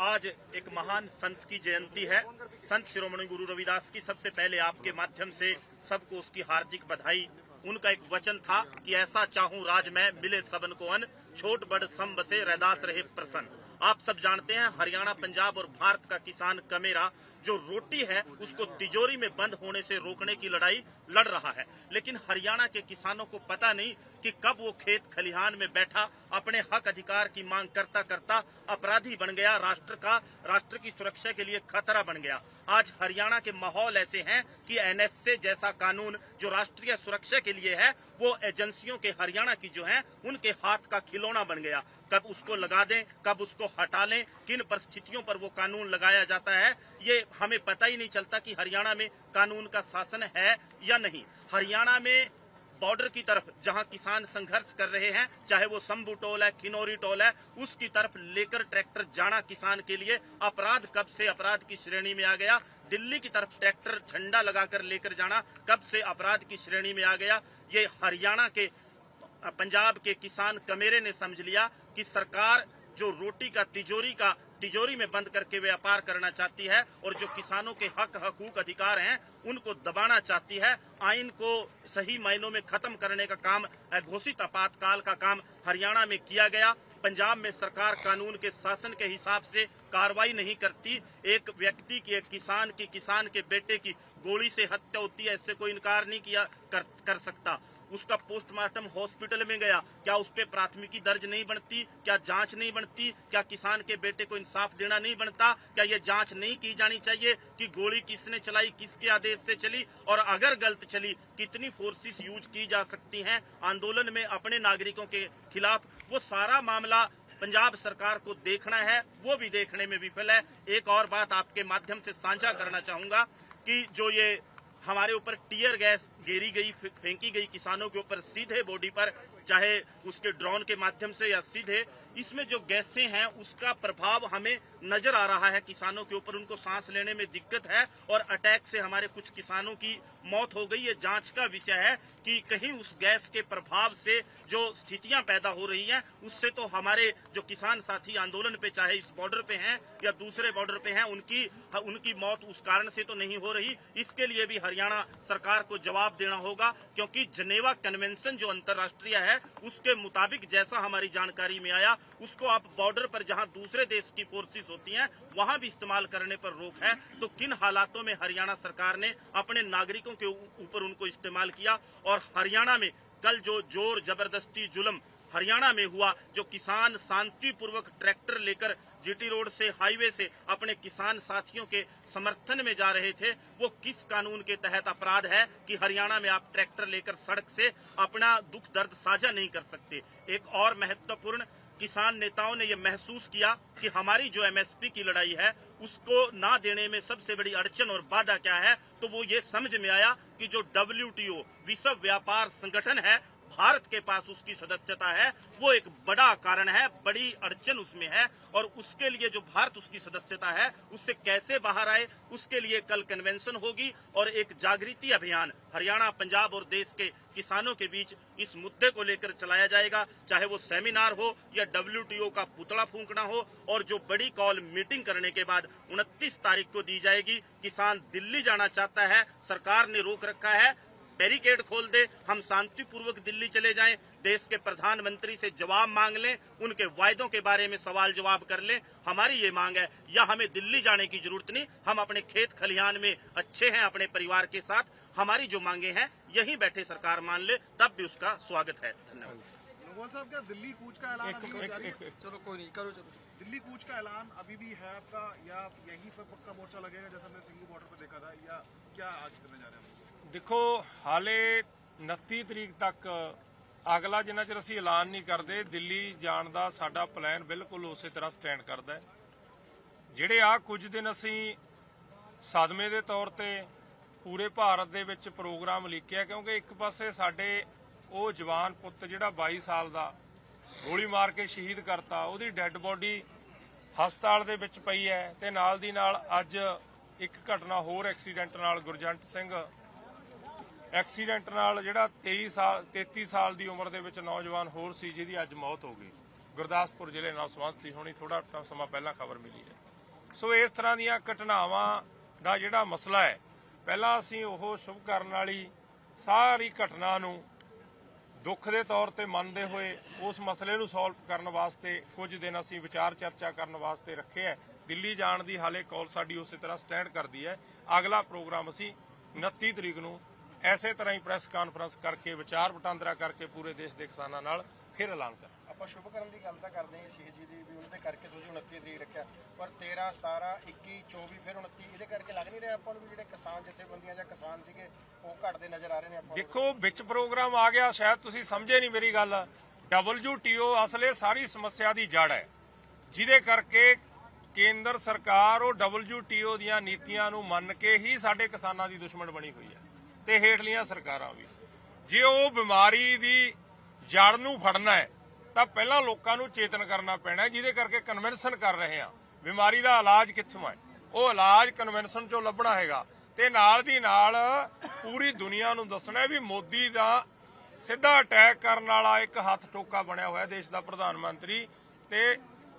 आज एक महान संत की जयंती है। संत शिरोमणि गुरु रविदास की सबसे पहले आपके माध्यम से सबको उसकी हार्दिक बधाई। उनका एक वचन था कि ऐसा चाहूँ राज में मिले सबन को अन छोट बड़ सम बसे रैदास रहे प्रसन्न। आप सब जानते हैं हरियाणा पंजाब और भारत का किसान कमेरा जो रोटी है उसको तिजोरी में बंद होने से रोकने की लड़ाई लड़ रहा है। लेकिन हरियाणा के किसानों को पता नहीं कि कब वो खेत खलिहान में बैठा, अपने हक अधिकार की मांग करता करता अपराधी बन गया, राष्ट्र का, राष्ट्र की सुरक्षा के लिए खतरा बन गया। आज हरियाणा के माहौल ऐसे हैं कि एनएसए जैसा कानून जो राष्ट्रीय सुरक्षा के लिए है, वो एजेंसियों के हरियाणा की जो है, उनके हाथ का खिलौना बन गया। कब उसको लगा दें, कब उसको हटा लें, किन परिस्थितियों पर वो कानून लगाया जाता है, ये हमें पता ही नहीं चलता कि हरियाणा में कानून का शासन है या नहीं। हरियाणा में बॉर्डर की तरफ़ जहाँ किसान संघर्ष कर रहे हैं, चाहे वो शंभू टोल है खिनौरी टोल है, उसकी तरफ़ लेकर ट्रैक्टर जाना किसान के लिए अपराध कब से अपराध की श्रेणी में आ गया, दिल्ली की तरफ़ ट्रैक्टर झंडा लगाकर लेकर जाना कब से अपराध की श्रेणी में आ गया, ये हरियाणा के, पंजाब के किसान कमेरे ने समझ लिया कि सरकार जो रोटी का, तिजोरी का तिजोरी में बंद करके व्यापार करना चाहती है और जो किसानों के हक, हकूक अधिकार हैं, उनको दबाना चाहती है। आइन को सही मायनों में खत्म करने का काम घोषित आपातकाल का काम हरियाणा में किया गया। पंजाब में सरकार कानून के शासन के हिसाब से कार्रवाई नहीं करती। एक व्यक्ति की एक किसान की किसान के बेटे की गोली से हत्या होती है इससे कोई इनकार नहीं किया कर, कर सकता। उसका पोस्टमार्टम हॉस्पिटल में गया। क्या उस पर प्राथमिकी दर्ज नहीं बनती? क्या जाँच नहीं बनती? क्या किसान के बेटे को इंसाफ देना नहीं बनता? क्या ये जाँच नहीं की जानी चाहिए कि गोली किसने चलाई किसके आदेश से चली? और अगर गलत चली कितनी फोर्सेस यूज़ की जा सकती हैं? आंदोलन में अपने नागरिकों के खिलाफ वो सारा मामला पंजाब सरकार को देखना है, वो भी देखने में विफल है। एक और बात आपके माध्यम से साझा करना चाहूँगा कि जो ये हमारे ऊपर टीयर गैस गेरी गई फेंकी गई किसानों के ऊपर सीधे बॉडी पर, चाहे उसके ड्रोन के माध्यम से या सीधे। इसमें जो गैसें हैं, उसका प्रभाव हमें नज़र आ रहा है। किसानों के ऊपर उनको सांस लेने में दिक्कत है और अटैक से हमारे कुछ किसानों की मौत हो गई। है जाँच का विषय है कि कहीं उस गैस के प्रभाव से जो स्थितियाँ पैदा हो रही हैं, उससे तो हमारे जो किसान साथी आंदोलन पे, चाहे इस बॉर्डर पे हैं या दूसरे बॉर्डर पे हैं, उनकी उनकी मौत उस कारण से तो नहीं हो रही। इसके लिए भी हरियाणा सरकार को जवाब देना होगा, क्योंकि जनेवा कन्वेंशन जो अंतर्राष्ट्रीय है, उसके मुताबिक जैसा हमारी जानकारी में आया, उसको आप बॉर्डर पर जहाँ दूसरे देश की फोर्सेस होती हैं, वहाँ भी इस्तेमाल करने पर रोक है। तो किन हालातों में हरियाणा सरकार ने अपने नागरिकों के ऊपर उनको इस्तेमाल किया? और हरियाणा में कल जो ज़ोर ज़बरदस्ती जुल्म हरियाणा में हुआ, जो किसान शांतिपूर्वक ट्रैक्टर लेकर जीटी रोड से हाईवे से अपने किसान साथियों के समर्थन में जा रहे थे। वो किस कानून के तहत अपराध है कि हरियाणा में आप ट्रैक्टर लेकर सड़क से अपना दुख दर्द साझा नहीं कर सकते? एक और महत्वपूर्ण किसान नेताओं ने यह महसूस किया कि हमारी जो एमएसपी की लड़ाई है, उसको ना देने में सबसे बड़ी अड़चन और बाधा क्या है? तो वो ये समझ में आया कि जो डब्ल्यूटीओ, विश्व व्यापार संगठन है भारत के पास उसकी सदस्यता है, वो एक बड़ा कारण है, बड़ी अड़चन उसमें है, और उसके लिए जो भारत उसकी सदस्यता है, उससे कैसे बाहर आए, उसके लिए कल कन्वेंशन होगी, और एक जागृति अभियान हरियाणा, पंजाब और देश के किसानों के बीच इस मुद्दे को लेकर चलाया जाएगा, चाहे वो सेमिनार हो या डब्ल्यूटीओ का पुतला फूंकना हो, और जो बड़ी कॉल मीटिंग करने के बाद 29 तारीख को दी जाएगी, किसान दिल्ली जाना चाहता है, सरकार ने रोक रखा है बैरिकेड खोल दे हम शांतिपूर्वक दिल्ली चले जाएँ देश के प्रधानमंत्री से जवाब मांग लें उनके वायदों के बारे में सवाल जवाब कर लें। हमारी ये मांग है या हमें दिल्ली जाने की ज़रूरत नहीं हम अपने खेत खलिहान में अच्छे हैं अपने परिवार के साथ हमारी जो मांगे हैं यहीं बैठे सरकार मान ले तब भी उसका स्वागत है। धन्यवाद। साहब क्या दिल्ली कूच का ऐलान अभी भी जारी है? चलो कोई नहीं करो चलो। दिल्ली कूच का ऐलान अभी भी है आपका या यहीं पर पक्का मोर्चा लगेगा जैसा हमने सिंगू बॉर्डर पर देखा था या क्या आज करने जा रहे हैं ਦੇਖੋ, ਹਾਲੇ 29 ਤਰੀਕ ਤੱਕ ਅਗਲਾ ਜਿੰਨਾ ਚਿਰ ਅਸੀਂ ਐਲਾਨ ਨਹੀਂ ਕਰਦੇ, ਦਿੱਲੀ ਜਾਣ ਦਾ ਸਾਡਾ ਪਲਾਨ ਬਿਲਕੁਲ ਉਸੇ ਤਰ੍ਹਾਂ ਸਟੈਂਡ ਕਰਦਾ ਹੈ। ਜਿਹੜੇ ਆ ਕੁਝ ਦਿਨ ਅਸੀਂ ਸਦਮੇ ਦੇ ਤੌਰ ਤੇ ਪੂਰੇ ਭਾਰਤ ਦੇ ਵਿੱਚ ਪ੍ਰੋਗਰਾਮ ਲਿਖਿਆ ਕਿਉਂਕਿ ਇੱਕ ਪਾਸੇ ਸਾਡੇ ਉਹ ਜਵਾਨ ਪੁੱਤ ਜਿਹੜਾ 22 ਸਾਲ ਦਾ ਗੋਲੀ ਮਾਰ ਕੇ ਸ਼ਹੀਦ ਕਰਤਾ, ਉਹਦੀ ਡੈੱਡ ਬੋਡੀ ਹਸਪਤਾਲ ਦੇ ਵਿੱਚ ਪਈ ਹੈ ਤੇ ਨਾਲ ਦੀ ਨਾਲ ਅੱਜ ਇੱਕ ਘਟਨਾ ਹੋਰ ਐਕਸੀਡੈਂਟ ਨਾਲ ਗੁਰਜੰਟ ਸਿੰਘ ਐਕਸੀਡੈਂਟ ਨਾਲ ਜਿਹੜਾ 23 ਸਾਲ 33 ਸਾਲ ਦੀ ਉਮਰ ਦੇ ਵਿੱਚ ਨੌਜਵਾਨ ਹੋਰ ਸੀ, ਜਿਹਦੀ ਅੱਜ ਮੌਤ ਹੋ ਗਈ। ਗੁਰਦਾਸਪੁਰ ਜ਼ਿਲ੍ਹੇ ਨਾਲ ਸੰਬੰਧ ਸੀ। ਹੁਣੀ ਥੋੜਾ ਸਮਾਂ ਪਹਿਲਾਂ ਖਬਰ ਮਿਲੀ ਹੈ। ਸੋ ਇਸ ਤਰ੍ਹਾਂ ਦੀਆਂ ਘਟਨਾਵਾਂ ਦਾ ਜਿਹੜਾ ਮਸਲਾ ਹੈ, ਪਹਿਲਾਂ ਅਸੀਂ ਉਹ ਸ਼ੁਭ ਕਰਨ ਵਾਲੀ ਸਾਰੀ ਘਟਨਾ ਨੂੰ ਦੁੱਖ ਦੇ ਤੌਰ ਤੇ ਮੰਨਦੇ ਹੋਏ ਉਸ ਮਸਲੇ ਨੂੰ ਸੋਲਵ ਕਰਨ ਵਾਸਤੇ ਕੁਝ ਦਿਨ ਅਸੀਂ ਵਿਚਾਰ ਚਰਚਾ ਕਰਨ ਵਾਸਤੇ ਰੱਖੇ ਹੈ। ਦਿੱਲੀ ਜਾਣ ਦੀ ਹਾਲੇ ਕਾਲ ਸਾਡੀ ਉਸੇ ਤਰ੍ਹਾਂ ਸਟੈਂਡ ਕਰਦੀ ਹੈ। ਅਗਲਾ ਪ੍ਰੋਗਰਾਮ ਅਸੀਂ 29 ਤਰੀਕ ਨੂੰ ਐਸੇ ਤਰ੍ਹਾਂ ਹੀ ਪ੍ਰੈਸ ਕਾਨਫਰੰਸ ਕਰਕੇ ਵਿਚਾਰ ਵਟਾਂਦਰਾ ਕਰਕੇ ਪੂਰੇ ਦੇਸ਼ ਦੇ ਕਿਸਾਨਾਂ ਨਾਲ ਫਿਰ ਐਲਾਨ ਕਰਾਂਗੇ ਆਪਾਂ ਸ਼ੁਭ ਕਰਨ ਦੀ ਗੱਲ ਤਾਂ ਕਰਦੇ ਹਾਂ ਸ਼ਹੀਦ ਜੀ ਦੀ ਵੀ ਉਹਦੇ ਕਰਕੇ ਤੁਸੀਂ 29 ਤਰੀਕ ਰੱਖਿਆ। ਪਰ 13 17 21 24 ਫਿਰ 29 ਇਹਦੇ ਕਰਕੇ ਲੱਗ ਨਹੀਂ ਰਿਹਾ ਆਪਾਂ ਨੂੰ ਵੀ ਜਿਹੜੇ ਕਿਸਾਨ ਜਥੇਬੰਦੀਆਂ ਜਾਂ ਕਿਸਾਨ ਸੀਗੇ ਉਹ ਘਟਦੇ ਨਜ਼ਰ ਆ ਰਹੇ ਨੇ ਆਪਾਂ ਦੇਖੋ ਵਿੱਚ ਪ੍ਰੋਗਰਾਮ ਆ ਗਿਆ ਸ਼ਾਇਦ ਤੁਸੀਂ ਸਮਝੇ ਨਹੀਂ ਮੇਰੀ ਗੱਲ। WTO ਅਸਲੇ ਸਾਰੀ ਸਮੱਸਿਆ ਦੀ ਜੜ ਹੈ। ਜਿਹਦੇ ਕਰਕੇ ਕੇਂਦਰ ਸਰਕਾਰ ਉਹ WTO ਦੀਆਂ ਨੀਤੀਆਂ ਨੂੰ ਮੰਨ ਕੇ ਹੀ ਸਾਡੇ ਕਿਸਾਨਾਂ ਦੀ ਦੁਸ਼ਮਣ ਬਣੀ ਹੋਈ ਹੈ। ਤੇ ਹੇਠਲੀਆਂ ਸਰਕਾਰਾਂ ਵੀ। ਜੇ ਉਹ ਬਿਮਾਰੀ ਦੀ ਜੜ ਨੂੰ ਫੜਨਾ ਹੈ, ਤਾਂ ਪਹਿਲਾਂ ਲੋਕਾਂ ਨੂੰ ਚੇਤਨ ਕਰਨਾ ਪੈਣਾ ਜਿਹਦੇ ਕਰਕੇ ਕਨਵੈਨਸ਼ਨ ਕਰ ਰਹੇ ਹਾਂ। ਬਿਮਾਰੀ ਦਾ ਇਲਾਜ ਕਿੱਥੋਂ ਹੈ? ਉਹ ਇਲਾਜ ਕਨਵੈਨਸ਼ਨ ਚੋਂ ਲੱਭਣਾ ਹੈਗਾ। ਤੇ ਨਾਲ ਦੀ ਨਾਲ ਪੂਰੀ ਦੁਨੀਆ ਨੂੰ ਦੱਸਣਾ ਵੀ ਮੋਦੀ ਦਾ ਸਿੱਧਾ ਅਟੈਕ ਕਰਨ ਵਾਲਾ ਇੱਕ ਹੱਥ ਟੋਕਾ ਬਣਿਆ ਹੋਇਆ ਦੇਸ਼ ਦਾ ਪ੍ਰਧਾਨ ਮੰਤਰੀ ਤੇ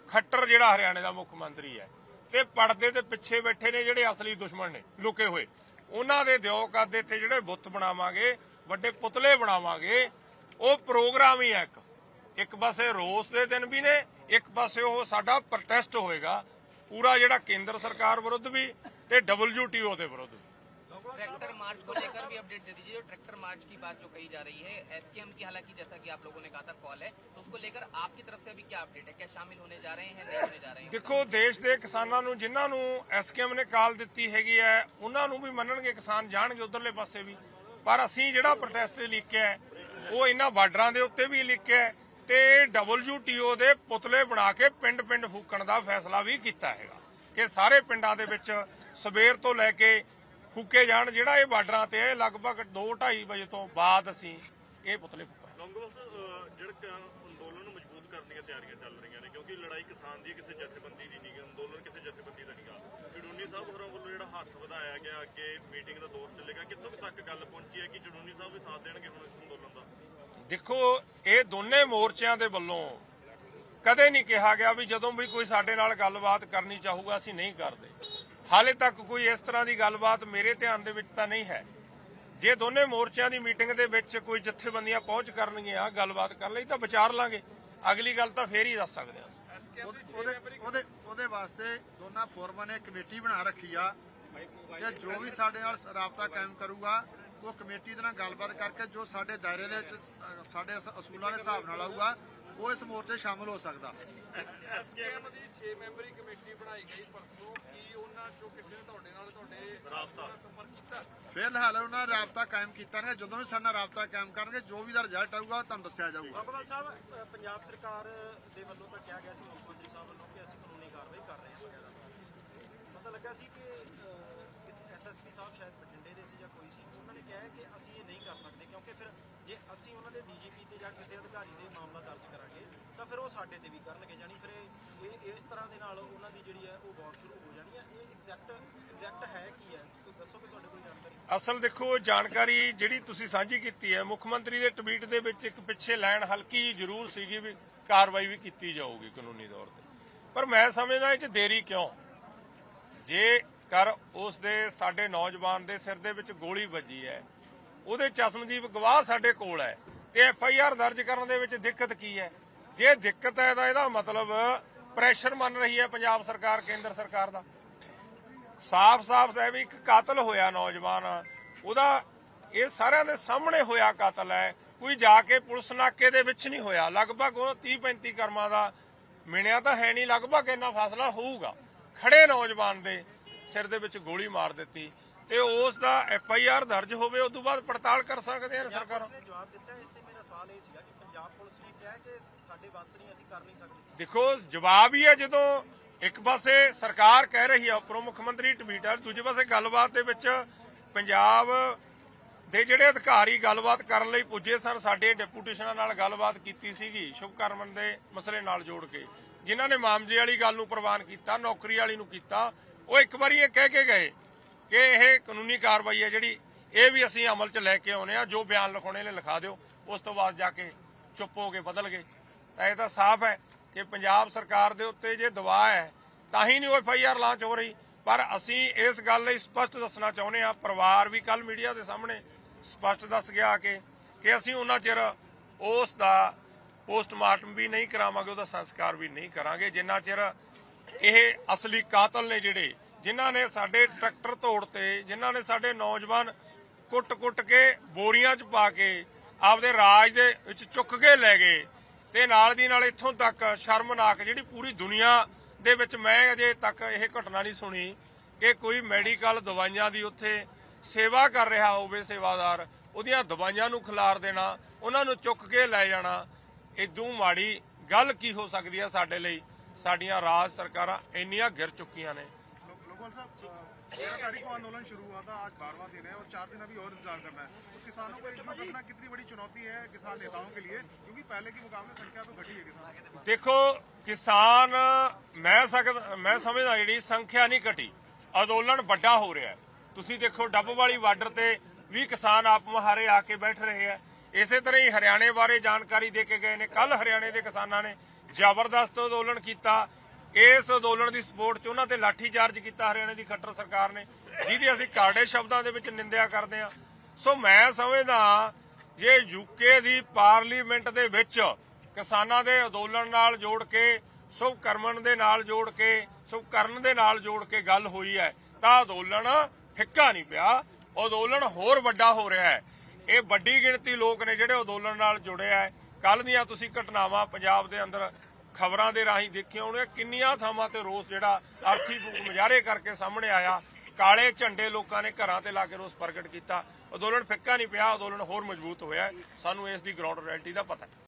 ਖੱਟਰ ਜਿਹੜਾ ਹਰਿਆਣੇ ਦਾ ਮੁੱਖ ਮੰਤਰੀ ਹੈ। ਤੇ ਪਰਦੇ ਦੇ ਪਿੱਛੇ ਬੈਠੇ ਨੇ ਜਿਹੜੇ ਅਸਲੀ ਦੁਸ਼ਮਣ ਨੇ, ਲੁਕੇ ਹੋਏ। ਉਹਨਾਂ ਦੇ ਦਿਓ ਕਰਦੇ ਇੱਥੇ ਜਿਹੜੇ ਬੁੱਤ ਬਣਾਵਾਂਗੇ, ਵੱਡੇ ਪੁਤਲੇ ਬਣਾਵਾਂਗੇ। ਉਹ ਪ੍ਰੋਗਰਾਮ ਹੀ ਹੈ ਇੱਕ। ਇੱਕ ਪਾਸੇ ਰੋਸ ਦੇ ਦਿਨ ਵੀ ਨੇ, ਇੱਕ ਪਾਸੇ ਉਹ ਸਾਡਾ ਪ੍ਰੋਟੈਸਟ ਹੋਏਗਾ। ਪੂਰਾ ਜਿਹੜਾ ਕੇਂਦਰ ਸਰਕਾਰ ਵਿਰੁੱਧ ਵੀ ਤੇ WTO ਦੇ ਵਿਰੁੱਧ ਵੀ। ट्रैक्टर मार्च को लेकर भी अपडेट दे दीजिए जो ट्रैक्टर मार्च की बात जो कही जा रही है एसकेएम की हालांकि जैसा कि आप लोगों ने कहा था कॉल है तो उसको लेकर आपकी तरफ से अभी क्या अपडेट है क्या शामिल होने जा रहे हैं नहीं होने जा रहे हैं ਦੇਖੋ ਦੇਸ਼ ਦੇ ਕਿਸਾਨਾਂ ਨੂੰ ਜਿਨ੍ਹਾਂ ਨੂੰ ਐਸਕੇਐਮ ਨੇ ਕਾਲ ਦਿੱਤੀ ਹੈਗੀ ਹੈ ਉਹਨਾਂ ਨੂੰ ਵੀ ਮੰਨਣਗੇ ਕਿਸਾਨ ਜਾਣਗੇ ਉਧਰਲੇ ਪਾਸੇ ਵੀ ਪਰ ਅਸੀਂ ਜਿਹੜਾ ਪ੍ਰੋਟੈਸਟ ਲਿਖਿਆ ਹੈ ਉਹ ਇਹਨਾਂ ਬਾਰਡਰਾਂ ਦੇ ਉੱਤੇ ਵੀ ਲਿਖਿਆ ਹੈ ਤੇ WTO ਦੇ ਪੁਤਲੇ ਬਣਾ ਕੇ ਪਿੰਡ-ਪਿੰਡ ਫੂਕਣ ਦਾ ਫੈਸਲਾ ਵੀ ਕੀਤਾ ਹੈਗਾ ਕਿ ਸਾਰੇ ਪਿੰਡਾਂ ਦੇ ਵਿੱਚ ਸਵੇਰ ਤੋਂ ਲੈ ਕੇ ਫੂਕੇ ਜਾਣ ਜਿਹੜਾ ਇਹ ਬਾਰਡਰਾਂ ਤੇ ਹੈ ਲਗਭਗ 2:30 ਵਜੇ ਤੋਂ ਬਾਅਦ ਅਸੀਂ ਇਹ ਪੁਤਲੇ ਫੂਕਾਂਗੇ ਲੌਂਗੋਵਾਲ ਸਾਹਿਬ ਜਿਹੜਾ ਕਿ ਅੰਦੋਲਨ ਨੂੰ ਮਜ਼ਬੂਤ ਕਰਨ ਦੀਆਂ ਤਿਆਰੀਆਂ ਚੱਲ ਰਹੀਆਂ ਨੇ ਕਿਉਂਕਿ ਲੜਾਈ ਕਿਸਾਨ ਦੀ ਹੈ, ਕਿਸੇ ਜਥੇਬੰਦੀ ਦੀ ਨਹੀਂ ਅੰਦੋਲਨ ਕਿਸੇ ਜਥੇਬੰਦੀ ਦਾ ਨਹੀਂਗਾ। ਜੜੂਨੀ ਸਾਹਿਬ ਹੋਰਾਂ ਵੱਲੋਂ ਜਿਹੜਾ ਹੱਥ ਵਧਾਇਆ ਗਿਆ ਅੱਗੇ ਮੀਟਿੰਗ ਦਾ ਦੌਰ ਚੱਲੇਗਾ ਕਿੱਥੋਂ ਤੱਕ ਗੱਲ ਪਹੁੰਚੀ ਹੈ ਕਿ ਜੜੂਨੀ ਸਾਹਿਬ ਵੀ ਸਾਥ ਦੇਣਗੇ ਹੁਣ ਇਸ ਅੰਦੋਲਨ ਦਾ? ਦੇਖੋ ਇਹ ਦੋਨੇ ਮੋਰਚਿਆਂ ਦੇ ਵੱਲੋਂ ਕਦੇ ਨਹੀਂ ਕਿਹਾ ਗਿਆ ਵੀ ਜਦੋਂ ਵੀ ਕੋਈ ਸਾਡੇ ਨਾਲ ਗੱਲਬਾਤ ਕਰਨੀ ਚਾਹੂਗਾ ਅਸੀਂ ਨਹੀਂ ਕਰਦੇ। ਹਾਲੇ ਤੱਕ ਕੋਈ ਇਸ ਤਰ੍ਹਾਂ ਦੀ ਗੱਲਬਾਤ ਮੇਰੇ ਧਿਆਨ ਦੇ ਵਿੱਚ ਤਾਂ ਨਹੀਂ ਹੈ। ਜੇ ਦੋਨੇ ਮੋਰਚਿਆਂ ਦੀ ਮੀਟਿੰਗ ਦੇ ਵਿੱਚ ਕੋਈ ਜਥੇਬੰਦੀਆਂ ਪਹੁੰਚ ਕਰਨਗੀਆਂ ਗੱਲਬਾਤ ਕਰਨ ਲਈ, ਤਾਂ ਵਿਚਾਰ ਲਾਂਗੇ। ਅਗਲੀ ਗੱਲ ਤਾਂ ਫੇਰ ਹੀ ਦੱਸ ਸਕਦੇ ਹਾਂ। ਉਹਦੇ ਉਹਦੇ ਵਾਸਤੇ ਦੋਨਾਂ ਫੋਰਮਾਂ ਨੇ ਕਮੇਟੀ ਬਣਾ ਰੱਖੀ ਆ। ਕਿ ਜੋ ਵੀ ਸਾਡੇ ਨਾਲ ਰਾਬਤਾ ਕਾਇਮ ਕਰੂਗਾ, ਉਹ ਕਮੇਟੀ ਦੇ ਨਾਲ ਗੱਲਬਾਤ ਕਰਕੇ ਜੋ ਸਾਡੇ ਦਾਇਰੇ ਦੇ ਵਿੱਚ ਸਾਡੇ ਅਸੂਲਾਂ ਦੇ ਹਿਸਾਬ ਨਾਲ ਆਊਗਾ ਉਹ ਇਸ ਮੋਰਚੇ ਸ਼ਾਮਲ ਹੋ ਸਕਦਾ। ਐਸਕੇਐਮ ਦੀ 6 ਮੈਂਬਰੀ ਕਮੇਟੀ ਬਣਾਈ ਗਈ ਪਰਸੋਂ। ਕੀ ਉਹਨਾਂ ਚੋਂ ਕਿਸੇ ਨੇ ਤੁਹਾਡੇ ਨਾਲ ਤੁਹਾਡੇ ਰਾਬਤਾ। ਸੰਪਰਕ ਕੀਤਾ? ਫਿਲਹਾਲ ਉਹਨਾਂ ਰਾਬਤਾ ਕਾਇਮ ਕੀਤਾ ਨੇ ਜਦੋਂ ਵੀ ਸਾਡੇ ਨਾਲ ਰਾਬਤਾ ਕਾਇਮ ਕਰਨਗੇ ਜੋ ਵੀ ਦਾ ਰਿਜ਼ਲਟ ਆਊਗਾ ਉਹ ਤੁਹਾਨੂੰ ਦੱਸਿਆ ਜਾਊਗਾ। ਬਾਬਾ ਸਾਹਿਬ ਪੰਜਾਬ ਸਰਕਾਰ ਦੇ ਵੱਲੋਂ ਤਾਂ ਕਿਹਾ ਗਿਆ ਸੀ ਮੁੱਖ ਮੰਤਰੀ ਸਾਹਿਬ ਵੱਲੋਂ ਕਿ ਅਸੀਂ ਕਾਨੂੰਨੀ ਕਾਰਵਾਈ ਕਰ ਰਹੇ ਹਾਂ ਵਗੈਰਾ ਪਤਾ ਲੱਗਾ ਸੀ ਕਿ ਐਸਐਸਪੀ ਸਾਹਿਬ ਸ਼ਾਇਦ ਬਠਿੰਡੇ ਦੇ ਸੀ ਜਾਂ ਕੋਈ ਸੀ। ਕਿਹਾ ਹੈ ਕਿ ਅਸੀਂ ਇਹ ਨਹੀਂ ਕਰ ਸਕਦੇ, ਕਿਉਂਕਿ ਫਿਰ ਜੇ ਅਸੀਂ ਉਹਨਾਂ ਦੇ ਡੀਜੀਪੀ ਤੇ ਜਾਂ ਕਿਸੇ ਅਧਿਕਾਰੀ ਤੇ ਮਾਮਲਾ ਦਰਜ ਕਰਾਂਗੇ, ਤਾਂ ਫਿਰ ਉਹ ਸਾਡੇ ਤੇ ਵੀ ਕਰਨਗੇ। ਜਾਨੀ ਫਿਰ ਇਹ ਇਸ ਤਰ੍ਹਾਂ ਦੇ ਨਾਲ ਉਹਨਾਂ ਦੀ ਜਿਹੜੀ ਹੈ, ਉਹ ਵਾਰ ਸ਼ੁਰੂ ਹੋ ਜਾਣੀ ਹੈ। ਇਹ ਐਗਜ਼ੈਕਟ ਐਗਜ਼ੈਕਟ ਹੈ ਕੀ ਹੈ? ਕੋਈ ਦੱਸੋਗੇ ਤੁਹਾਡੇ ਕੋਲ ਜਾਣਕਾਰੀ ਅਸਲ ਦੇਖੋ ਜਾਣਕਾਰੀ ਜਿਹੜੀ ਤੁਸੀਂ ਸਾਂਝੀ ਕੀਤੀ ਹੈ, ਮੁੱਖ ਮੰਤਰੀ ਦੇ ਟਵੀਟ ਦੇ ਵਿੱਚ ਇੱਕ ਪਿੱਛੇ ਲਾਈਨ ਹਲਕੀ ਜ਼ਰੂਰ ਸੀਗੀ ਵੀ ਕਾਰਵਾਈ ਵੀ ਕੀਤੀ ਜਾਊਗੀ ਕਾਨੂੰਨੀ ਤੌਰ ਤੇ। ਪਰ ਮੈਂ ਸਮਝਦਾ ਇਹ ਚ ਦੇਰੀ ਕਿਉਂ? ਜੇ ਕਰ ਉਸ ਦੇ ਸਾਡੇ ਨੌਜਵਾਨ ਦੇ ਸਿਰ ਦੇ ਵਿੱਚ ਗੋਲੀ ਵੱਜੀ ਹੈ। ਉਹਦੇ ਚਸ਼ਮਦੀਪ ਗਵਾਹ ਸਾਡੇ ਕੋਲ ਹੈ ਤੇ ਐਫ ਆਈ ਆਰ ਦਰਜ ਕਰਨ ਦੇ ਵਿੱਚ ਦਿੱਕਤ ਕੀ ਹੈ? ਜੇ ਦਿੱਕਤ ਹੈ ਤਾਂ ਇਹਦਾ ਮਤਲਬ ਪ੍ਰੈਸ਼ਰ ਮੰਨ ਰਹੀ ਹੈ ਪੰਜਾਬ ਸਰਕਾਰ, ਕੇਂਦਰ ਸਰਕਾਰ ਦਾ। ਸਾਫ਼-ਸਾਫ਼ ਹੈ ਵੀ ਇੱਕ ਕਾਤਲ ਹੋਇਆ ਨੌਜਵਾਨ। ਉਹਦਾ ਇਹ ਸਾਰਿਆਂ ਦੇ ਸਾਹਮਣੇ ਹੋਇਆ ਕਾਤਲ ਹੈ। ਕੋਈ ਜਾ ਕੇ ਪੁਲਿਸ ਨਾਕੇ ਦੇ ਵਿੱਚ ਨਹੀਂ ਹੋਇਆ। ਲਗਭਗ ਉਹ 30-35 ਕਰਮਾਂ ਦਾ ਮਿਣਿਆ ਤਾਂ ਹੈ ਨਹੀਂ। ਲਗਭਗ ਇੰਨਾ ਫਾਸਲਾ ਹੋਊਗਾ। ਖੜੇ ਨੌਜਵਾਨ ਦੇ ਸਿਰ ਦੇ ਵਿੱਚ ਗੋਲੀ ਮਾਰ ਦਿੱਤੀ ਤੇ ਉਸ ਦਾ ਐਫ ਆਈ ਆਰ ਦਰਜ ਹੋਵੇ ਉਸ ਤੋਂ ਬਾਅਦ ਪੜਤਾਲ ਕਰ ਸਕਦੇ ਹਨ ਸਰਕਾਰਾਂ। ਜਵਾਬ ਦਿੱਤਾ ਇਸ ਤੇ ਮੇਰਾ ਸਵਾਲ ਇਹ ਸੀਗਾ ਕਿ ਪੰਜਾਬ ਪੁਲਿਸ ਨੇ ਕਿਹਾ ਕਿ ਸਾਡੇ ਵੱਸ ਨਹੀਂ ਅਸੀਂ ਕਰ ਨਹੀਂ ਸਕਦੇ। ਦੇਖੋ ਜਵਾਬ ਹੀ ਹੈ ਜਦੋਂ ਇੱਕ ਪਾਸੇ ਸਰਕਾਰ ਕਹਿ ਰਹੀ ਹੈ ਉੱਪਰੋਂ ਮੁੱਖ ਮੰਤਰੀ ਟਵੀਟਰ ਦੂਜੇ ਪਾਸੇ ਗੱਲਬਾਤ ਦੇ ਵਿੱਚ ਪੰਜਾਬ ਦੇ ਜਿਹੜੇ ਅਧਿਕਾਰੀ ਗੱਲਬਾਤ ਕਰਨ ਲਈ ਪੁੱਜੇ ਸਨ ਸਾਡੇ ਡਿਪੂਟੇਸ਼ਨਾਂ ਨਾਲ ਗੱਲਬਾਤ ਕੀਤੀ ਸੀਗੀ ਸ਼ੁਭਕਰਮਨ ਦੇ ਮਸਲੇ ਨਾਲ ਜੋੜ ਕੇ ਜਿਨ੍ਹਾਂ ਨੇ ਮਾਮਜੇ ਵਾਲੀ ਗੱਲ ਨੂੰ ਪ੍ਰਵਾਨ ਕੀਤਾ ਨੌਕਰੀ ਵਾਲੀ ਨੂੰ ਕੀਤਾ ਉਹ ਇੱਕ ਵਾਰੀ ਇਹ ਕਹਿ ਕੇ ਗਏ ਕਿ ਇਹ ਕਾਨੂੰਨੀ ਕਾਰਵਾਈ ਹੈ ਜਿਹੜੀ, ਇਹ ਵੀ ਅਸੀਂ ਅਮਲ 'ਚ ਲੈ ਕੇ ਆਉਨੇ ਆ, ਜੋ ਬਿਆਨ ਲਿਖਾਉਣੇ ਨੇ ਲਿਖਾ ਦਿਓ, ਉਸ ਤੋਂ ਬਾਅਦ ਜਾ ਕੇ ਚੁੱਪ ਹੋ ਕੇ ਬਦਲ ਗਏ। ਤਾਂ ਇਹ ਤਾਂ ਸਾਫ਼ ਹੈ ਕਿ ਪੰਜਾਬ ਸਰਕਾਰ ਦੇ ਉੱਤੇ ਜੇ ਦਬਾਅ ਹੈ, ਤਾਂ ਹੀ ਨਹੀਂ ਉਹ ਐਫ ਆਈ ਆਰ ਲਾਂਚ ਹੋ ਰਹੀ। ਪਰ ਅਸੀਂ ਇਸ ਗੱਲ ਲਈ ਸਪਸ਼ਟ ਦੱਸਣਾ ਚਾਹੁੰਦੇ ਆ ਪਰਿਵਾਰ ਵੀ ਕੱਲ ਮੀਡੀਆ ਦੇ ਸਾਹਮਣੇ ਸਪਸ਼ਟ ਦੱਸ ਗਿਆ ਕਿ ਕਿ ਅਸੀਂ ਉਹਨਾਂ ਚਿਰ ਉਸ ਦਾ ਪੋਸਟਮਾਰਟਮ ਵੀ ਨਹੀਂ ਕਰਾਵਾਂਗੇ, ਉਹਦਾ ਸੰਸਕਾਰ ਵੀ ਨਹੀਂ ਕਰਾਂਗੇ। ਜਿੰਨਾ ਚਿਰ ਇਹ ਅਸਲੀ ਕਾਤਲ ਨੇ ਜਿਹੜੇ, ਜਿਨ੍ਹਾਂ ਨੇ ਸਾਡੇ ਟਰੈਕਟਰ ਤੋੜਤੇ ਜਿਨ੍ਹਾਂ ਨੇ ਸਾਡੇ ਨੌਜਵਾਨ ਕੁੱਟ-ਕੁੱਟ ਕੇ ਬੋਰੀਆਂ 'ਚ ਪਾ ਕੇ ਆਪਦੇ ਰਾਜ ਦੇ ਵਿੱਚ ਚੁੱਕ ਕੇ ਲੈ ਗਏ ਤੇ ਨਾਲ ਦੀ ਨਾਲ ਇੱਥੋਂ ਤੱਕ ਸ਼ਰਮਨਾਕ ਜਿਹੜੀ ਪੂਰੀ ਦੁਨੀਆ ਦੇ ਵਿੱਚ ਮੈਂ ਅਜੇ ਤੱਕ ਇਹ ਘਟਨਾ ਨਹੀਂ ਸੁਣੀ ਕਿ ਕੋਈ ਮੈਡੀਕਲ ਦਵਾਈਆਂ ਦੀ ਉੱਥੇ ਸੇਵਾ ਕਰ ਰਿਹਾ ਹੋਵੇ ਸੇਵਾਦਾਰ, ਉਹਦੀਆਂ ਦਵਾਈਆਂ ਨੂੰ ਖਿਲਾਰ ਦੇਣਾ, ਉਹਨਾਂ ਨੂੰ ਚੁੱਕ ਕੇ ਲੈ ਜਾਣਾ ਇਦੋਂ ਮਾੜੀ ਗੱਲ ਕੀ ਹੋ ਸਕਦੀ ਹੈ ਸਾਡੇ ਲਈ? ਸਾਡੀਆਂ ਰਾਜ ਸਰਕਾਰਾਂ ਇੰਨੀਆਂ ਗਿਰ ਚੁੱਕੀਆਂ ਨੇ लोकपाल साहब तेरह तारीख को आंदोलन शुरू हुआ था आज बारहवां दिन है और चार दिन अभी और इंतजार करना है तो किसानों को एकजुट रखना कितनी बड़ी चुनौती है किसान नेताओं के लिए क्योंकि पहले की मुकाबले संख्या तो घटी है किसानों की ਦੇਖੋ ਕਿਸਾਨ ਮੈਂ ਸਕਦ ਮੈਂ ਸਮਝਦਾ ਜਿਹੜੀ ਸੰਖਿਆ ਨਹੀਂ ਘਟੀ ਅੰਦੋਲਨ ਵੱਡਾ ਹੋ ਰਿਹਾ ਹੈ ਤੁਸੀਂ ਦੇਖੋ ਡੱਬ ਵਾਲੀ ਬਾਰਡਰ ਤੇ ਵੀ ਕਿਸਾਨ ਆਪ ਮੁਹਾਰੇ ਆ ਕੇ ਬੈਠ ਰਹੇ ਆ ਇਸੇ ਤਰ੍ਹਾਂ ਹੀ ਹਰਿਆਣੇ ਬਾਰੇ ਜਾਣਕਾਰੀ ਦੇ ਕੇ ਗਏ ਨੇ ਕੱਲ ਹਰਿਆਣੇ ਦੇ ਕਿਸਾਨਾਂ ਨੇ ਜ਼ਬਰਦਸਤ ਅੰਦੋਲਨ ਕੀਤਾ। ਇਸ ਅੰਦੋਲਨ ਦੀ ਸਪੋਰਟ 'ਚ ਉਹਨਾਂ ਤੇ ਲਾਠੀ ਚਾਰਜ ਕੀਤਾ ਹਰਿਆਣਾ ਦੀ ਖੱਟਰ ਸਰਕਾਰ ਨੇ, ਜਿਹਦੀ ਅਸੀਂ ਕਾੜੇ ਸ਼ਬਦਾਂ ਦੇ ਵਿੱਚ ਨਿੰਦਿਆ ਕਰਦੇ ਹਾਂ। ਸੋ ਮੈਂ ਸਮਝਦਾ ਜੇ ਯੂਕੇ ਦੀ ਪਾਰਲੀਮੈਂਟ ਦੇ ਵਿੱਚ ਕਿਸਾਨਾਂ ਦੇ ਅੰਦੋਲਨ ਨਾਲ ਜੋੜ ਕੇ ਸ਼ੁਭ ਕਰਮਨ ਦੇ ਨਾਲ ਜੋੜ ਕੇ ਸ਼ੁਭ ਕਰਨ ਦੇ ਨਾਲ ਜੋੜ ਕੇ ਗੱਲ ਹੋਈ ਹੈ, ਤਾਂ ਅੰਦੋਲਨ ਫਿੱਕਾ ਨਹੀਂ ਪਿਆ। ਅੰਦੋਲਨ ਹੋਰ ਵੱਡਾ ਹੋ ਰਿਹਾ ਹੈ। ਇਹ ਵੱਡੀ ਗਿਣਤੀ ਲੋਕ ਨੇ ਜਿਹੜੇ ਅੰਦੋਲਨ ਨਾਲ ਜੁੜੇ ਆ ਕੱਲ ਦੀਆਂ ਤੁਸੀਂ ਘਟਨਾਵਾਂ ਪੰਜਾਬ ਦੇ ਅੰਦਰ ਖਬਰਾਂ ਦੇ ਰਾਹੀਂ ਦੇਖੀਆਂ ਹੋਣਗੀਆਂ। ਕਿੰਨੀਆਂ ਥਾਵਾਂ ਤੇ ਰੋਸ ਜਿਹੜਾ ਅਰਥੀ ਫੂਕ ਮੁਜ਼ਾਹਰੇ ਕਰਕੇ ਸਾਹਮਣੇ ਆਇਆ। ਕਾਲੇ ਝੰਡੇ ਲੋਕਾਂ ਨੇ ਘਰਾਂ ਤੇ ਲਾ ਕੇ ਰੋਸ ਪ੍ਰਗਟ ਕੀਤਾ। ਅੰਦੋਲਨ ਫਿੱਕਾ ਨਹੀਂ ਪਿਆ, ਅੰਦੋਲਨ ਹੋਰ ਮਜ਼ਬੂਤ ਹੋਇਆ। ਸਾਨੂੰ ਇਸ ਦੀ ਗਰਾਊਂਡ ਰਿਐਲਿਟੀ ਦਾ ਪਤਾ ਹੈ।